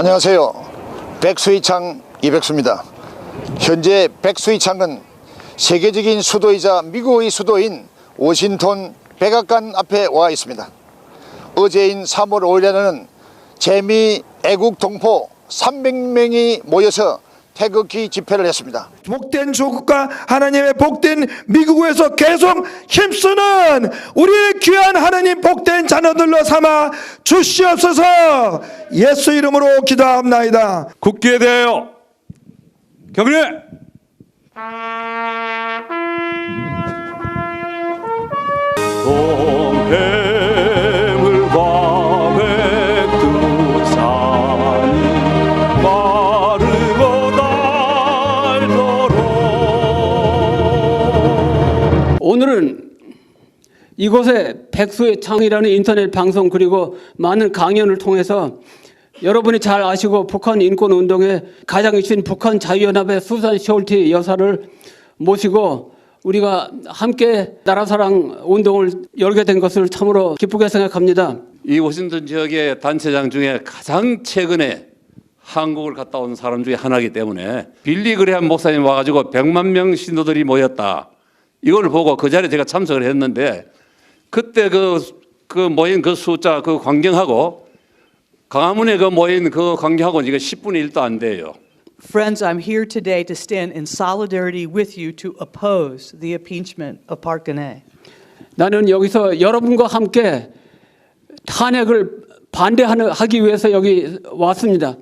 안녕하세요. 백수이창 이백수입니다. 현재 백수이창은 세계적인 수도이자 미국의 수도인 워싱턴 백악관 앞에 와 있습니다. 어제인 3월 5일에는 재미 애국 동포 300명이 모여서 태극기 집회를 했습니다. 복된 조국과 하나님의 복된 미국에서 계속 힘쓰는 우리 귀한 하나님 복된 자녀들로 삼아 주시옵소서 예수 이름으로 기도합나이다. 국기에 대하여 경례. 동 이곳에 백수의 창이라는 인터넷 방송 그리고 많은 강연을 통해서 여러분이 잘 아시고 북한 인권 운동의 가장이신 북한 자유연합의 수산 쇼울티 여사를 모시고 우리가 함께 나라 사랑 운동을 열게 된 것을 참으로 기쁘게 생각합니다. 이 워싱턴 지역의 단체장 중에 가장 최근에 한국을 갔다 온 사람 중에 하나이기 때문에 빌리 그레한 목사님 와가지고 100만 명 신도들이 모였다. 이걸 보고 그 자리에 제가 참석을 했는데 그때 그, 그 모인 그 숫자 그 광경하고 강화문에 그 모인 그 광경하고 이거 10분의 1도 안 돼요. Friends, I'm here today to stand in solidarity with you to oppose the impeachment of Park Geun-hye. 나는 여기서 여러분과 함께 탄핵을 반대하기 위해서 여기 왔습니다.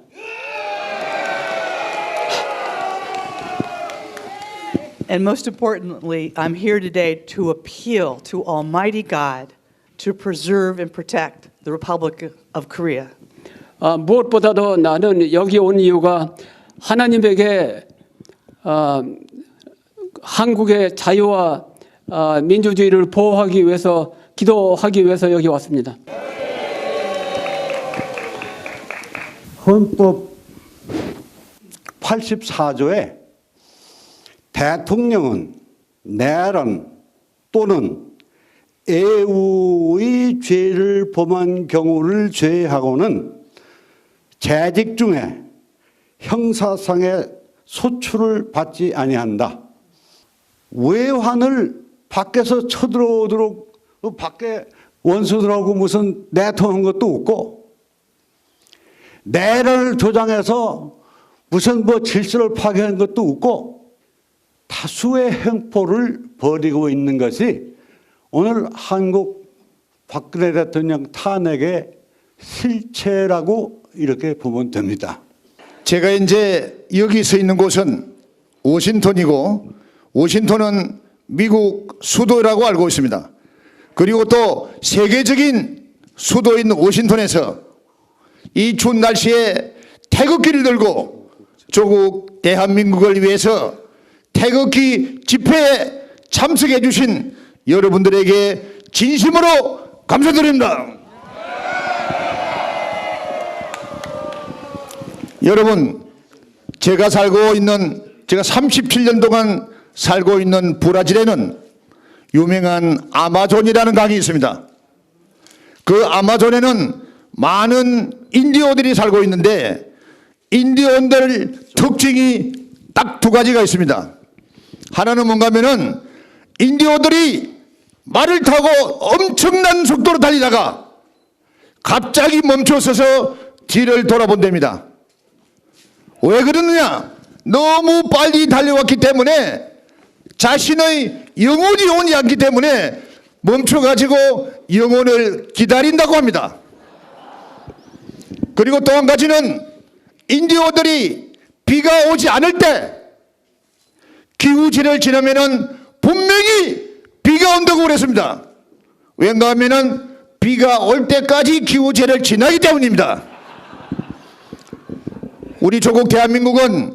And most importantly, I'm here today to appeal to Almighty God to preserve and protect the Republic of Korea. 아, 무엇보다도 나는 여기 온 이유가 하나님에게 아, 한국의 자유와 아, 민주주의를 보호하기 위해서 기도하기 위해서 여기 왔습니다. 헌법 84조에 대통령은 내란 또는 애우의 죄를 범한 경우를 제외하고는 재직 중에 형사상의 소출을 받지 아니한다. 외환을 밖에서 쳐들어오도록 그 밖에 원수들하고 무슨 내통한 것도 없고 내란을 조장해서 무슨 뭐 질서를 파괴한 것도 없고 다수의 행포를 벌이고 있는 것이 오늘 한국 박근혜 대통령 탄핵의 실체라고 이렇게 보면 됩니다. 제가 이제 여기 서 있는 곳은 워싱턴이고 워싱턴은 미국 수도라고 알고 있습니다. 그리고 또 세계적인 수도인 워싱턴에서 이 추운 날씨에 태극기를 들고 조국 대한민국을 위해서 태극기 집회에 참석해 주신 여러분들에게 진심으로 감사드립니다. 여러분, 제가 살고 있는, 제가 37년 동안 살고 있는 브라질에는 유명한 아마존이라는 강이 있습니다. 그 아마존에는 많은 인디오들이 살고 있는데 인디온들 특징이 딱 두 가지가 있습니다. 하나는 뭔가 하면은 인디오들이 말을 타고 엄청난 속도로 달리다가 갑자기 멈춰서서 뒤를 돌아본답니다. 왜 그러느냐? 너무 빨리 달려왔기 때문에 자신의 영혼이 오지 않기 때문에 멈춰가지고 영혼을 기다린다고 합니다. 그리고 또 한 가지는 인디오들이 비가 오지 않을 때 기후지를 지나면은 분명히 비가 온다고 그랬습니다. 왜가 하면은 비가 올 때까지 기후제를 지나기 때문입니다. 우리 조국 대한민국은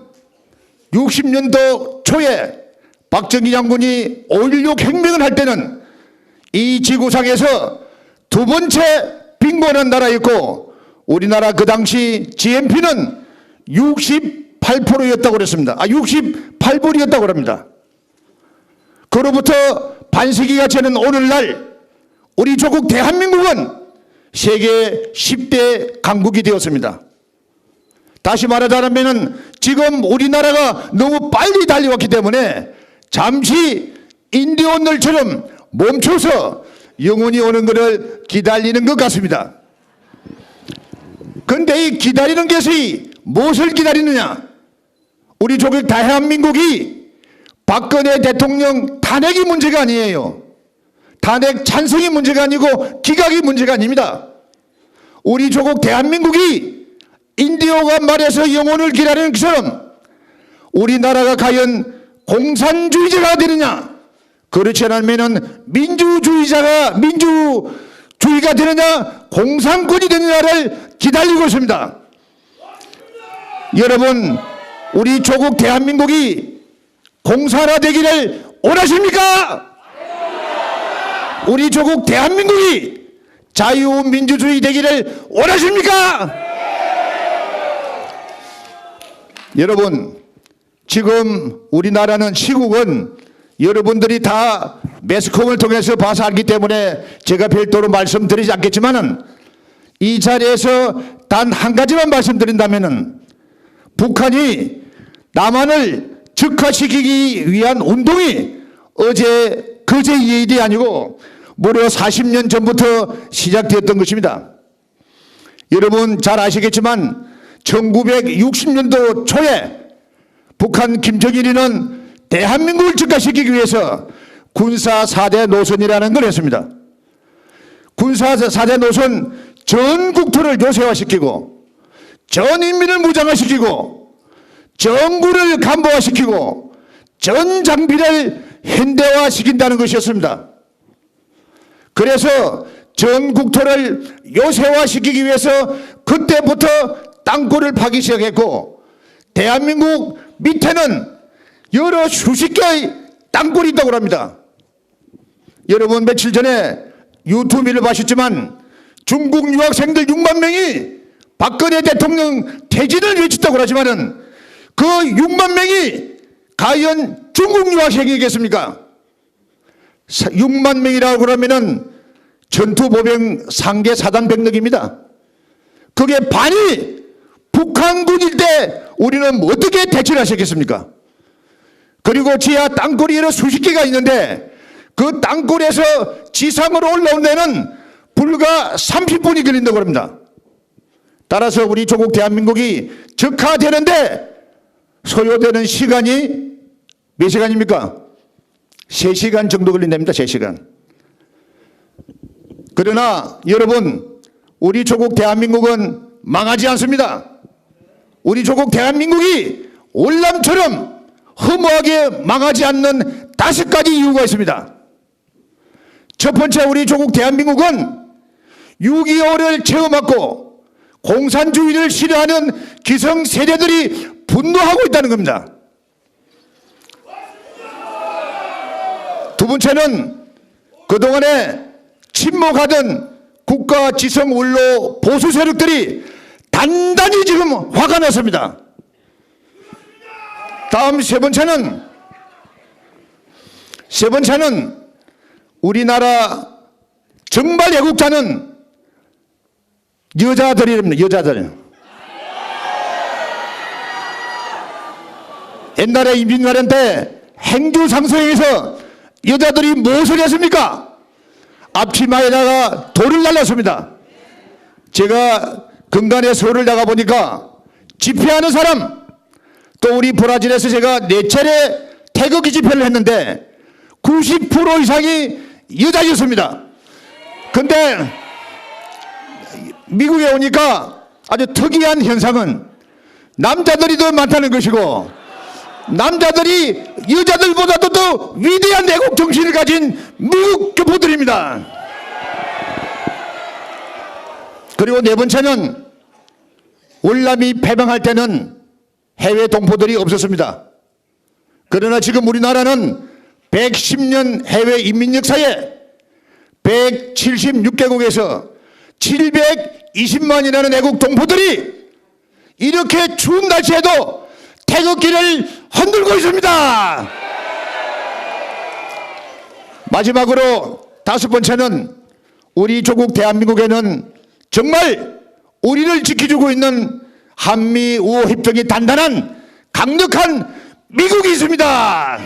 60년도 초에 박정희 장군이 5.16 혁명을 할 때는 이 지구상에서 두 번째 빈곤한 나라였고 우리나라 그 당시 GNP는 68%였다고 그랬습니다. 아, 68불이었다고 그럽니다. 그로부터 반세기가 지난 오늘날 우리 조국 대한민국은 세계 10대 강국이 되었습니다. 다시 말하자면은 지금 우리나라가 너무 빨리 달려왔기 때문에 잠시 인디언들처럼 멈춰서 영혼이 오는 것을 기다리는 것 같습니다. 근데 이 기다리는 것이 무엇을 기다리느냐? 우리 조국 대한민국이 박근혜 대통령 탄핵이 문제가 아니에요. 탄핵 찬성이 문제가 아니고 기각이 문제가 아닙니다. 우리 조국 대한민국이 인디오가 말해서 영혼을 기다리는 것처럼 우리나라가 과연 공산주의자가 되느냐? 그렇지 않으면 민주주의자가 민주주의가 되느냐? 공산권이 되느냐를 기다리고 있습니다. 여러분, 우리 조국 대한민국이 공산화 되기를 원하십니까? 우리 조국 대한민국이 자유민주주의 되기를 원하십니까? 여러분, 지금 우리나라는 시국은 여러분들이 다 매스컴을 통해서 봐서 알기 때문에 제가 별도로 말씀드리지 않겠지만 은 이 자리에서 단 한 가지만 말씀드린다면 은 북한이 남한을 즉화시키기 위한 운동이 어제 그제 의 일이 아니고 무려 40년 전부터 시작되었던 것입니다. 여러분 잘 아시겠지만 1960년도 초에 북한 김정일이는 대한민국을 즉화시키기 위해서 군사 4대 노선이라는 걸 했습니다. 군사 4대 노선 전 국토를 요새화시키고 전 인민을 무장화시키고 정부를 간부화시키고 전 장비를 현대화시킨다는 것이었습니다. 그래서 전 국토를 요새화시키기 위해서 그때부터 땅굴을 파기 시작했고 대한민국 밑에는 여러 수십 개의 땅굴이 있다고 합니다. 여러분 며칠 전에 유튜브를 보셨지만 중국 유학생들 6만 명이 박근혜 대통령 퇴진을 외쳤다고 하지만은 그 6만 명이 과연 중국 유학생이겠습니까? 6만 명이라고 그러면은 전투 보병 상계 사단 병력입니다. 그게 반이 북한군일 때 우리는 뭐 어떻게 대처를 하셨겠습니까? 그리고 지하 땅굴이 수십 개가 있는데 그 땅굴에서 지상으로 올라온 데는 불과 30분이 걸린다고 합니다. 따라서 우리 조국 대한민국이 적화되는데 소요되는 시간이 몇 시간입니까? 3시간 정도 걸린답니다. 3시간. 그러나 여러분 우리 조국 대한민국은 망하지 않습니다. 우리 조국 대한민국이 월남처럼 허무하게 망하지 않는 다섯 가지 이유가 있습니다. 첫 번째 우리 조국 대한민국은 6.25를 체험하고 공산주의를 싫어하는 기성 세대들이 분노하고 있다는 겁니다. 두 번째는 그동안에 침묵하던 국가 지성 원로 보수 세력들이 단단히 지금 화가 났습니다. 다음 세 번째는 세 번째는 우리나라 정말 애국자는 여자들이랍니다. 여자들. 옛날에 임진왜란 때 행주상소에서 여자들이 무엇을 했습니까? 앞치마에다가 돌을 날렸습니다. 제가 근간에 서울을 나가 보니까 집회하는 사람 또 우리 브라질에서 제가 네 차례 태극기 집회를 했는데 90% 이상이 여자였습니다. 근데 미국에 오니까 아주 특이한 현상은 남자들이 더 많다는 것이고 남자들이 여자들보다도 더 위대한 애국 정신을 가진 미국 교포들입니다. 그리고 네 번째는 월남이 패망할 때는 해외 동포들이 없었습니다. 그러나 지금 우리나라는 110년 해외 인민 역사에 176개국에서 720만이라는 애국 동포들이 이렇게 추운 날씨에도 태극기를 흔들고 있습니다. 마지막으로 다섯 번째는 우리 조국 대한민국에는 정말 우리를 지켜주고 있는 한미 우호 협정이 단단한 강력한 미국이 있습니다.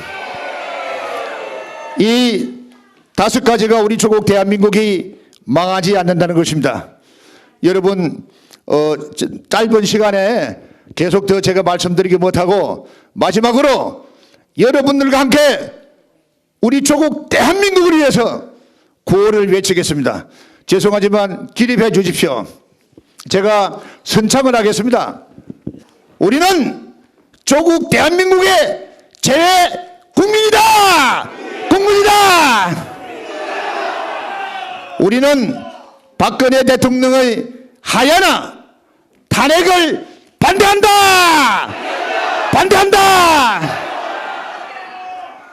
이 다섯 가지가 우리 조국 대한민국이 망하지 않는다는 것입니다. 여러분 어, 저- 짧은 시간에 계속 더 제가 말씀드리기 못하고 마지막으로 여러분들과 함께 우리 조국 대한민국을 위해서 구호를 외치겠습니다. 죄송하지만 기립해 주십시오. 제가 선창을 하겠습니다. 우리는 조국 대한민국의 제 국민이다! 국민이다! 우리는 박근혜 대통령의 하야나 탄핵을 반대한다! 반대한다!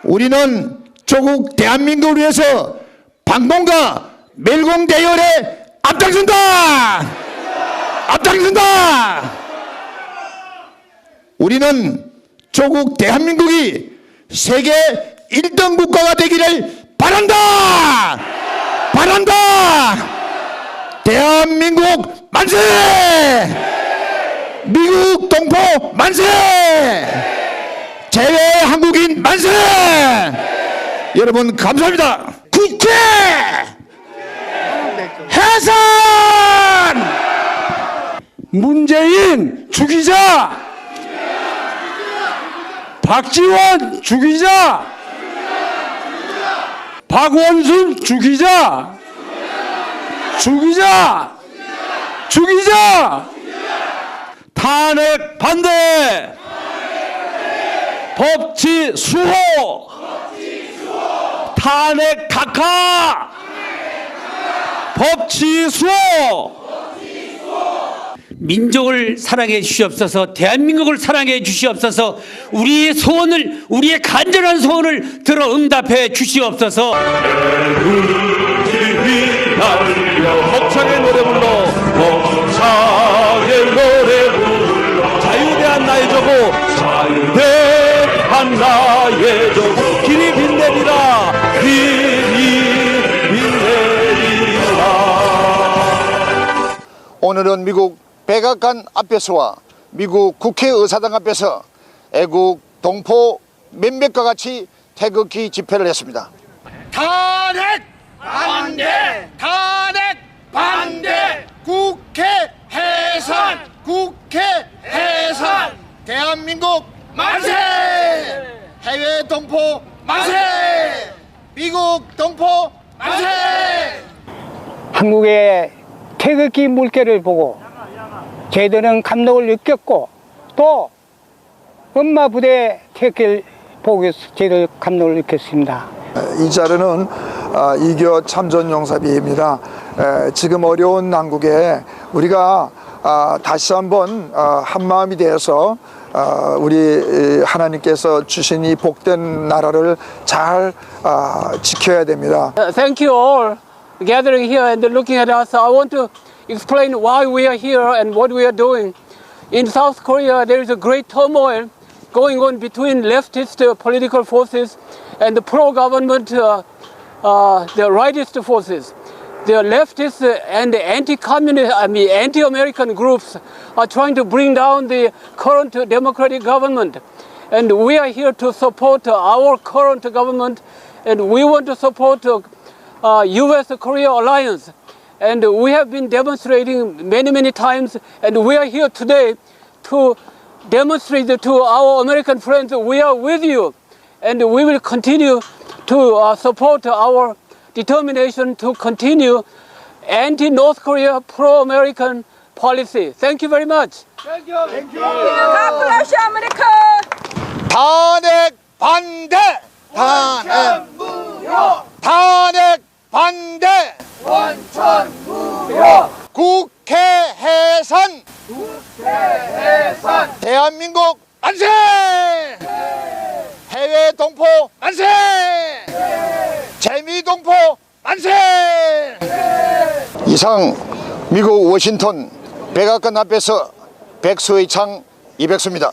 우리는 조국 대한민국을 위해서 방공과 멸공 대열에 앞장선다! 앞장선다! 우리는 조국 대한민국이 세계 1등 국가가 되기를 바란다! 바란다! 대한민국 만세! 미국 동포 만세! 제외 한국인 만세! 여러분 감사합니다. 국회 해산! 문재인 죽이자! 박지원 죽이자! 박원순 죽이자! 죽이자! 죽이자! 탄핵 반대! 법치 수호! 탄핵 각하! 법치 수호! 민족을 사랑해 주시옵소서, 대한민국을 사랑해 주시옵소서, 우리의 소원을, 우리의 간절한 소원을 들어 응답해 주시옵소서. 벅차게 노래 불러 벅차 저고 자유대한 나의 저고 길이 빈대리라 길이 빈대리라 오늘은 미국 백악관 앞에서와 미국 국회의사당 앞에서 애국 동포 몇몇과 같이 태극기 집회를 했습니다. 탄핵 반대! 탄핵 반대! 국회 해산! 국회 해산! 대한민국 만세! 해외 동포 만세! 미국 동포 만세! 한국의 태극기 물결을 보고 저희들은 감동을 느꼈고 또 엄마 부대 태극기를 보고 저희들 감동을 느꼈습니다. 이 자료는 아, 이교 참전용사비입니다. 에, 지금 어려운 난국에 우리가 아, 다시 한번 아, 한 마음이 되어서 아, 우리 이, 하나님께서 주신 이 복된 나라를 잘 아, 지켜야 됩니다. Uh, Thank you all gathering here and looking at us. I want to explain why we are here and what we are doing. In South Korea, there is a great turmoil going on between leftist uh, political forces and the pro-government, uh, uh, the rightist forces. The leftist and anti-communist, I mean anti-American groups are trying to bring down the current democratic government. And we are here to support our current government and we want to support uh, U.S.-Korea alliance. And we have been demonstrating many, many times, and we are here today to demonstrate to our American friends we are with you, and we will continue to uh, support our determination to continue anti-North Korea, pro-American policy. Thank you very much. God bless you, America. 탄핵 반대! 탄핵 탄핵 반대! 국회 해산! 대한민국 만세! 해외 동포 만세! 재미 동포 만세! 이상 미국 워싱턴 백악관 앞에서 백수의 창 이백수입니다.